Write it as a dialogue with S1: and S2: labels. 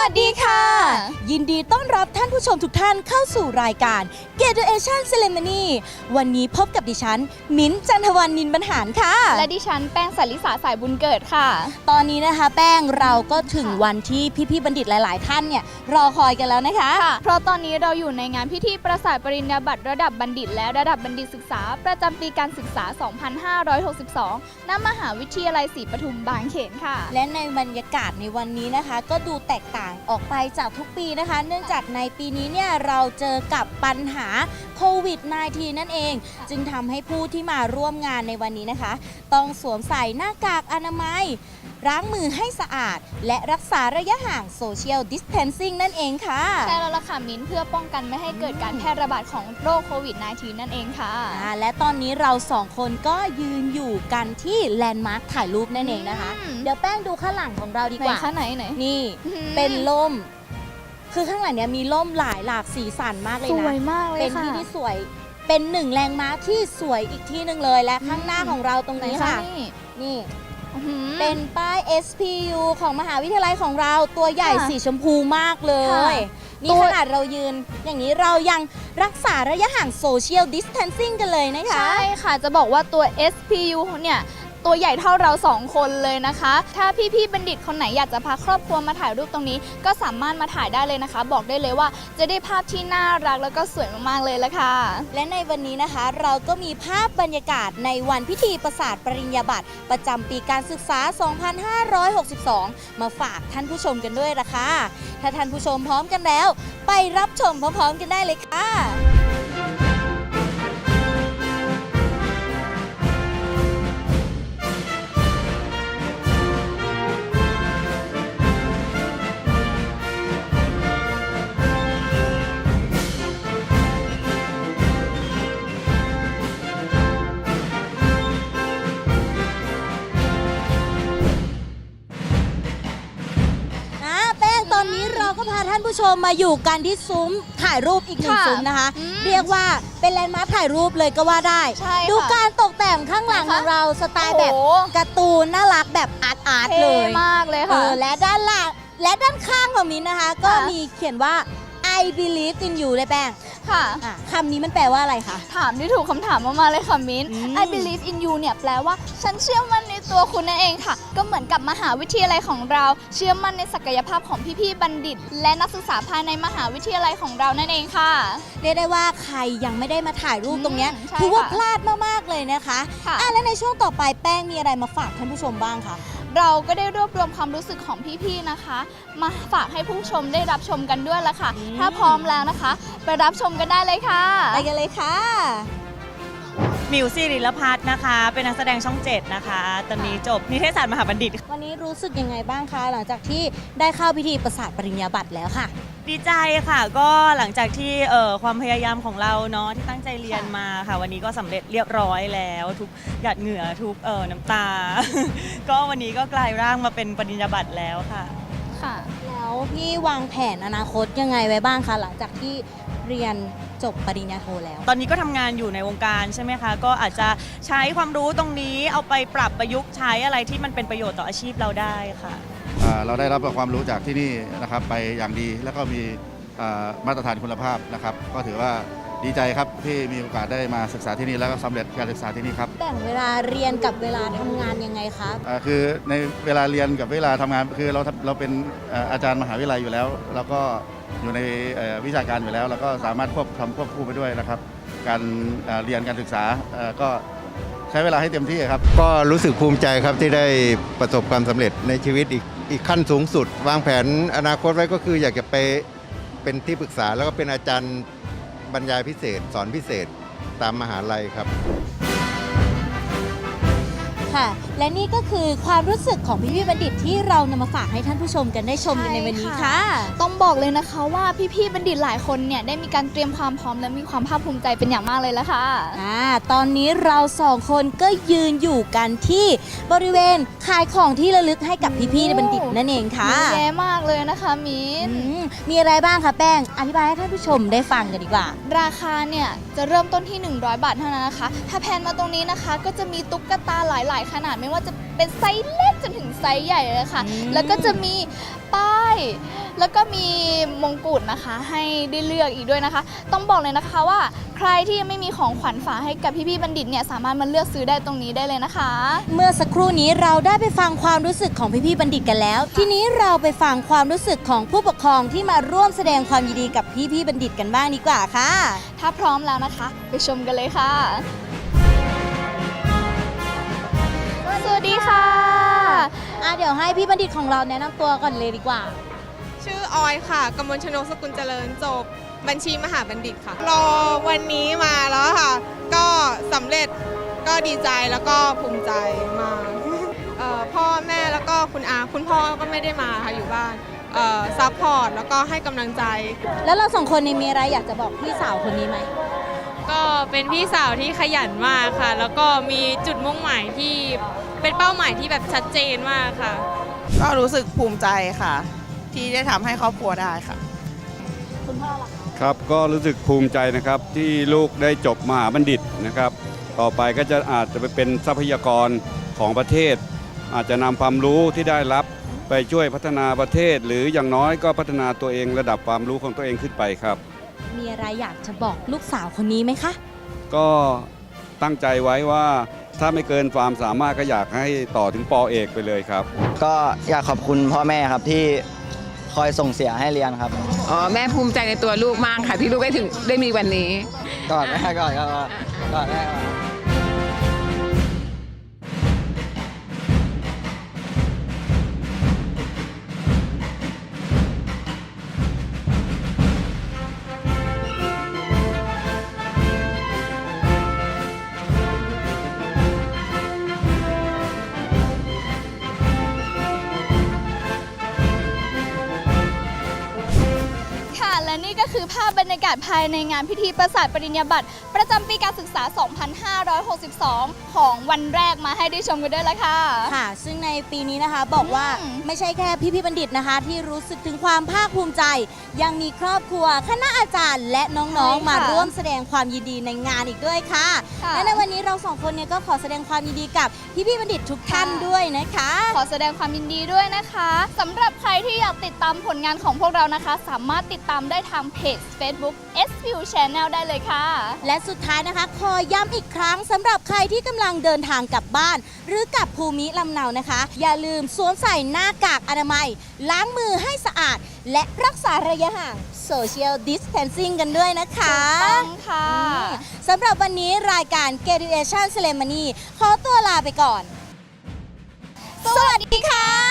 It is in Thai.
S1: วัสดีค่ะ ยินดีต้อนรับท่านผู้ชมทุกท่านเข้าสู่รายการ Graduation Ceremony วันนี้พบกับดิฉัน มิ้นท์จันทวันนินบรรหารค่ะ
S2: และดิฉันแป้งสาลิสาสายบุญเกิดค่ะ
S1: ตอนนี้นะคะแป้งเราก็ถึงวันที่พี่ๆบัณฑิตหลาย ๆ ท่านเนี่ยรอคอยกันแล้วนะคะ
S2: ค่ะเพราะตอนนี้เราอยู่ในงานพิธีประสาทปริญญาบัตรระดับบัณฑิต และระดับบัณฑิตศึกษา ประจำปีการศึกษา 2562 ณ มหาวิทยาลัยศรีปทุมบางเขนค่ะ
S1: และในบรรยากาศในวันนี้นะคะ ก็ดูแตกต่างออกไปจากทุกปีนะคะ เนื่องจากในปีนี้เนี่ยเราเจอกับปัญหาโควิด -19 นั่นเอง จึงทำให้ผู้ที่มาร่วมงานในวันนี้นะคะ ต้องสวมใส่หน้ากากอนามัยล้างมือให้สะอาด และรักษาระยะห่างโซเชียลดิสเทนซิ่งนั่นเองค่ะ
S2: ใช่แล้วล่ะค่ะมิ้นเพื่อป้องกันไม่ให้เกิดการแพร่ระบาดของโรคโควิด -19 นั่นเองค่ะ
S1: อ่าและตอนนี้เราสองคนก็ยืนอยู่กันที่แลนด์มาร์คถ่ายรูปนั่นเองนะคะ
S2: อืม
S1: เดี๋ยวแป้งดูข้างหลังของเราดี
S2: ไหน
S1: กว่า
S2: คะไหนไหน
S1: นี่
S2: อื้อหือ
S1: เป็นล่ม คือข้างหลังเนี้ยมีล่มหลายหลากสีสันมากเลย
S2: ส
S1: นะ
S2: วยมากเลย
S1: เป็น
S2: ค่ะ
S1: ที่ที่สวย เป็นหนึ่งแรงม้าที่สวยอีกที่หนึ่งเลยและข้างหน้าของเราตรง
S2: ไหน
S1: นี้
S2: คะ
S1: ค่ะ
S2: นี่
S1: นี่
S2: อื้อหือ
S1: เป็นป้าย SPU ของมหาวิทยาลัยของเราตัวใหญ่
S2: ค่ะ
S1: สีชมพูมากเล
S2: ค่ะ
S1: ยนี่
S2: ตัว
S1: ขนาดเรายืน อย่างนี้เรายังรักษาระยะห่างโซเชียลดิสเทนซิ่งกันเลยนะคะ
S2: ใช่ค่ะ จะบอกว่าตัว SPU เนี่ย ตัวใหญ่เท่าเราสองคนเลยนะคะ ถ้าพี่ๆบัณฑิตคนไหนอยากจะพาครอบครัวมาถ่ายรูปตรงนี้ ก็สามารถมาถ่ายได้เลยนะคะ บอกได้เลยว่าจะได้ภาพที่น่ารักแล้วก็สวยมากๆเลยละค่ะ
S1: และในวันนี้นะคะ เราก็มีภาพบรรยากาศในวันพิธีประสาทปริญญาบัตรประจำปีการศึกษา 2562 มาฝากท่านผู้ชมกันด้วยละค่ะถ้าท่านผู้ชมพร้อมกันแล้ว ไปรับชมพร้อมๆกันได้เลยค่ะนะาท่านผู้ชมมาอยู่กันที่ซุ้มถ่ายรูปอีกหนึ่ง
S2: ค่ะ
S1: ซุ้มนะคะ
S2: อืม
S1: เรียกว่าเป็นแลนด์มาร์คถ่ายรูปเลยก็ว่าได้
S2: ใช่ค่ะ
S1: ดูการตกแต่งข้างหลัง
S2: ไหน
S1: ข
S2: คะ
S1: องเราสไตล์แบบ
S2: โอ้
S1: การ์ตูนน่ารักแบบอาร์ตอาร์ตเล
S2: เท่
S1: ย
S2: มากเลย
S1: เอ
S2: ค่ะ
S1: อและด้านหลังและด้านข้างของมิ้นนะคะ ก็
S2: ค่ะ
S1: มีเขียนว่า I believe in you เลยแป้ง
S2: ค่ะ
S1: อะคำนี้มันแปลว่าอะไรคะ
S2: ถามที่ถูกคำถามมากๆเลยค่ะมิ้น
S1: อืม
S2: I believe in you เนี่ยแปลว่า ฉันเชื่อมั่นในตัวคุณนั่นเองค่ะ ก็เหมือนกับมหาวิทยาลัยของเรา เชื่อมั่นในศักยภาพของพี่ๆบัณฑิต และนักศึกษาภายในมหาวิทยาลัยของเรานั่นเองค่ะ
S1: เรียกได้ว่าใครยังไม่ได้มาถ่ายรูปตรงเนี้ย
S2: อืมใช่
S1: ถือว่า
S2: ค่ะ
S1: พลาดมากๆเลยนะคะ
S2: ค่ะ
S1: อะและในช่วงต่อไปแป้งมีอะไรมาฝากท่านผู้ชมบ้างคะ
S2: เราก็ได้รวบรวมความรู้สึกของพี่ๆนะคะ มาฝากให้ผู้ชมได้รับชมกันด้วยละค่ะ
S1: อืม
S2: ถ้าพร้อมแล้วนะคะ ไปรับชมกันได้เลยค่ะ
S1: ไปกันเลยค่ะ
S3: มิวสิริลพัฒน์นะคะ เป็นนักแสดงช่อง7นะคะตอนนี้จบนิเทศศาสตร์มหาบัณฑิต
S1: วันนี้รู้สึกยังไงบ้างคะ หลังจากที่ได้เข้าพิธีประสาทปริญญาบัตรแล้วค่ะ
S3: ดีใจค่ะ ก็หลังจากที่เอ่อความพยายามของเราเนาะที่ตั้งใจเรียนมาค่ะ วันนี้ก็สำเร็จเรียบร้อยแล้ว ทุกหยาดเหงื่อทุกเอ่อน้ำตา ก็วันนี้ก็กลายร่างมาเป็นปริญญาบัตรแล้วค่ะ
S2: ค่ะ
S1: แล้วพี่วางแผนอนาคตยังไงไว้บ้างคะหลังจากที่เรียนจบปริญญาโทแล้ว
S3: ตอนนี้ก็ทำงานอยู่ในวงการใช่ไหมคะ ก็อาจจะใช้ความรู้ตรงนี้เอาไปปรับประยุกต์ใช้อะไรที่มันเป็นประโยชน์ต่ออาชีพเราได้ค่ะ
S4: อ่าเราได้รับความรู้จากที่นี่นะครับไปอย่างดีแล้วก็มีอ่ามาตรฐานคุณภาพนะครับ ก็ถือว่า ดีใจครับที่มีโอกาสได้มาศึกษาที่นี่แล้วก็สำเร็จการศึกษาที่นี่ครับ
S1: แบ่งเวลาเรียนกับเวลาทำงานยังไงคะ
S4: อ่าคือในเวลาเรียนกับเวลาทำงานคือเราทำเราเป็นอ่าอาจารย์มหาวิทยาลัยอยู่แล้ว แล้วก็อยู่ในเอ่อวิชาการอยู่แล้ว แล้วก็สามารถควบทำควบคู่ไปด้วยนะครับ การอ่าเรียนการศึกษาเอ่อก็ใช้เวลาให้เต็มที่ครับ
S5: ก็รู้สึกภูมิใจครับที่ได้ประสบความสำเร็จในชีวิตอีกอีกขั้นสูงสุด วางแผนอนาคตไว้ก็คืออยากจะไปเป็นที่ปรึกษาแล้วก็เป็นอาจารย์ บรรยายพิเศษ สอนพิเศษตามมหาลัยครับ
S1: ค่ะ และนี่ก็คือความรู้สึกของพี่พี่ๆบัณฑิตที่เรานำมาฝากให้ท่านผู้ชมกันได้ชมกันในวันนี้
S2: ใช่
S1: ค่ะ
S2: ค่ะ ต้องบอกเลยนะคะว่าพี่ๆบัณฑิตหลายคนเนี่ยได้มีการเตรียมความพร้อมและมีความภาคภูมิใจเป็นอย่างมากเลยละค่ะ
S1: อ่าตอนนี้เราสองคนก็ยืนอยู่กันที่บริเวณขายของที่ระลึกให้กับพี่ๆบัณฑิตนั่นเองค่ะ
S2: เยอะแย่มากเลยนะคะมิน
S1: อืมมีอะไรบ้างคะแป้งอธิบายให้ท่านผู้ชมได้ฟังกันดีกว่า
S2: ราคาเนี่ยจะเริ่มต้นที่ 100 บาทเท่านั้นนะคะ ถ้าแพนมาตรงนี้นะคะ ก็จะมีตุ๊กตาหลาย ๆ ขนาดไม่ว่าจะเป็นไซส์เล็กจนถึงไซส์ใหญ่เลยค่ะ
S1: อืม
S2: แล้วก็จะมีป้าย แล้วก็มีมงกุฎนะคะ ให้ได้เลือกอีกด้วยนะคะ ต้องบอกเลยนะคะว่า ใครที่ยังไม่มีของขวัญฝากให้กับพี่ๆบัณฑิตเนี่ยสามารถมาเลือกซื้อได้ตรงนี้ได้เลยนะคะ
S1: เมื่อสักครู่นี้เราได้ไปฟังความรู้สึกของพี่ๆบัณฑิตกันแล้ว ทีนี้เราไปฟังความรู้สึกของผู้ปกครองที่มาร่วมแสดงความยินดีกับพี่ๆบัณฑิตกันบ้างดีกว่าค่ะ
S2: ถ้าพร้อมแล้วนะคะ ไปชมกันเลยค่ะ สวัสดีค่ะ
S1: อะ เดี๋ยวให้พี่บัณฑิตของเราแนะนำตัวก่อนเลยดีกว่า
S6: ชื่อออยค่ะกมลชนกสกุลเจริญจบ บัญชีมหาบัณฑิตค่ะ รอวันนี้มาแล้วค่ะ ก็สำเร็จก็ดีใจแล้วก็ภูมิใจมากเอ่อพ่อแม่แล้วก็คุณอาคุณพ่อก็ไม่ได้มาค่ะอยู่บ้านซัพพอร์ตแล้วก็ให้กำลังใจ
S1: แล้วเราสองคนนี่มีอะไรอยากจะบอกพี่สาวคนนี้ไหม
S6: ก็เป็นพี่สาวที่ขยันมากค่ะ แล้วก็มีจุดมุ่งหมายที่ เป็นเป้าหมายที่แบบชัดเจนมากค่ะ
S7: ก็รู้สึกภูมิใจค่ะ ที่ได้ทำให้ครอบครัวได้ค่ะ
S1: คุณพ่อล่ะ
S8: ครับก็รู้สึกภูมิใจนะครับที่ลูกได้จบมหาบัณฑิตนะครับ ต่อไปก็จะอาจจะไปเป็นทรัพยากรของประเทศ อาจจะนำความรู้ที่ได้รับไปช่วยพัฒนาประเทศ หรืออย่างน้อยก็พัฒนาตัวเองระดับความรู้ของตัวเองขึ้นไปครับ
S1: มีอะไรอยากจะบอกลูกสาวคนนี้ไหมคะ
S8: ก็ตั้งใจไว้ว่า ถ้าไม่เกินความสามารถก็อยากให้ต่อถึงปอเอกไปเลยครับ
S9: ก็อยากขอบคุณพ่อแม่ครับที่คอยส่งเสียให้เรียนครับ
S10: อ๋อแม่ภูมิใจในตัวลูกมากค่ะ ที่ลูกได้ถึงได้มีวันนี้
S9: ก่อนแม่ก่อนก่อนก่อนแม่
S2: บรรยากาศภายในงานพิธีประสาทปริญญาบัตรประจำปีการศึกษา 2562 ของวันแรกมาให้ได้ชมกันด้วยละค่ะ
S1: ค่ะ ซึ่ง ปีนี้นะคะ บอกว่า
S2: อืม
S1: ไม่ใช่แค่พี่พี่ๆบัณฑิตนะคะ ที่รู้สึกถึงความภาคภูมิใจ ยังมีครอบครัวคณะอาจารย์ และน้องๆ มาร่วมแสดงความยินดีในงานอีกด้วยค่ะ
S2: ค่ะ
S1: และในวันนี้เราสองคนเนี่ยก็ขอแสดงความยินดีกับพี่พี่ๆบัณฑิตทุกท่าน
S2: ค่ะ
S1: ด้วยนะคะ
S2: ขอแสดงความยินดีด้วยนะคะสำหรับใครที่อยากติดตามผลงานของพวกเรานะคะ สามารถติดตามได้ทางเพจ Facebook SView Channel ได้เลยค่ะ
S1: และสุดท้ายนะคะขอย้ำอีกครั้งสำหรับใครที่กำลังเดินทางกลับบ้าน หรือกลับภูมิลำเนานะคะอย่าลืมสวมใส่หน้ากากอนามัย ล้างมือให้สะอาด และรักษาระยะห่าง Social Distancing กันด้วยนะคะ
S2: ต้องค่ะ
S1: สำหรับวันนี้รายการ Graduation Ceremony ขอตัวลาไปก่อน สวัสดีค่ะ